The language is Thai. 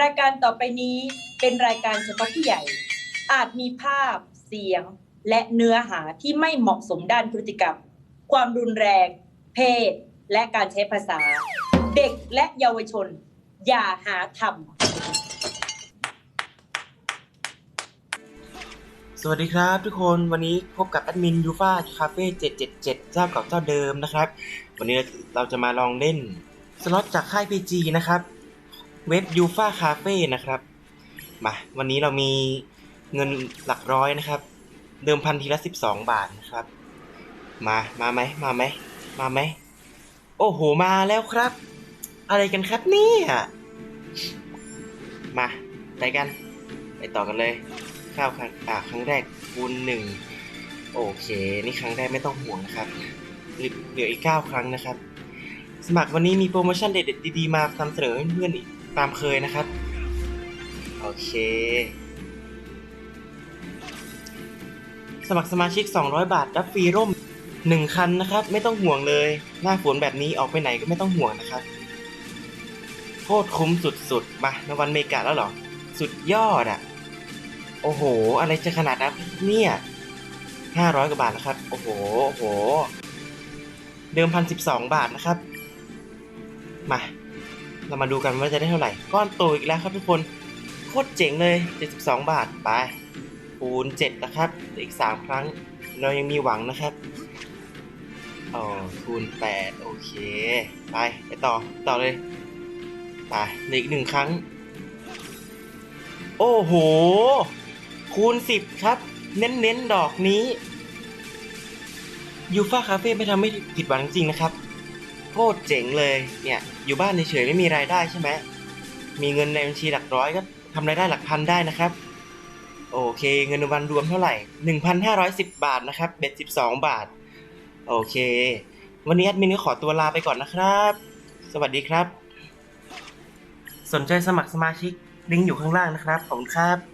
รายการต่อไปนี้เป็นรายการเฉพาะผู้ใหญ่ อาจมีภาพ เสียง และเนื้อหาที่ไม่เหมาะสมด้านพฤติกรรม ความรุนแรง เพศ และการใช้ภาษา เด็กและเยาวชน อย่าหาทำสวัสดีครับทุกคนวันนี้พบกับแอดมินยูฟาคาเฟ่777 เจ้าเก่าเจ้าเดิมนะครับ วันนี้เราจะมาลองเล่นสล็อตจากค่าย PG นะครับ เว็บยูฟาคาเฟ่นะครับ มาวันนี้เรามีเงินหลักร้อยนะครับ เดิมพันทีละ12บาทนะครับ มามาไหมมาไหมมาไหมโอ้โหมาแล้วครับ อะไรกันครับเนี่ยมาไปกัน ไปต่อกันเลยข้าวครั้งอ่าครั้งแรกคูณหนึ่งโอเค นี่ครั้งแรกไม่ต้องห่วงนะครับเหลืออีกเก้าครั้งนะครับ สมัครวันนี้มีโปรโมชั่นเด็ดๆดีๆ มานำเสนอให้เพื่อนๆอีก ตามเคยนะครับ โอเค สมัครสมาชิก 200 บาท รับฟรีร่ม 1 คันนะครับ ไม่ต้องห่วงเลย หน้าฝนแบบนี้ออกไปไหนก็ไม่ต้องห่วงนะครับโคตรคุ้มสุดๆ มานวันเมกาแล้วเหรอ สุดยอดอะ โอ้โห อะไรจะขนาดนั้นเนี่ยห้าร้อยกว่าบาทนะครับ โอ้โห โอ้โห เดิมพันสิบสองบาทนะครับ มา เรามาดูกันว่าจะได้เท่าไหร่ ก้อนโตอีกแล้วครับทุกคน โคตรเจ๋งเลยเจ็ดสิบสองบาท ไป คูณเจ็ดนะครับ อีกสามครั้ง เรายังมีหวังนะครับอ๋อคูณแปดโอเค ไป ไปต่อ ต่อเลย ไปอีกหนึ่งครั้ง โอ้โห คูณสิบครับ เน้นๆ ดอกนี้ยูฟ่าคาเฟ่ไม่ทำให้ผิดหวังจริงนะครับ โคตรเจ๋งเลยเนี่ยอยู่บ้านเฉยๆไม่มีรายได้ใช่ไหมมีเงินในบัญชีหลักร้อยก็ทำรายได้หลักพันได้นะครับ โอเคเงินวัลรวมเท่าไหร่ 1,510 บาทนะครับเบ็ด12 บาท โอเค วันนี้แอดมินก็ขอตัวลาไปก่อนนะครับ สวัสดีครับ สนใจสมัครสมาชิกลิงก์อยู่ข้างล่างนะครับ ขอบคุณครับ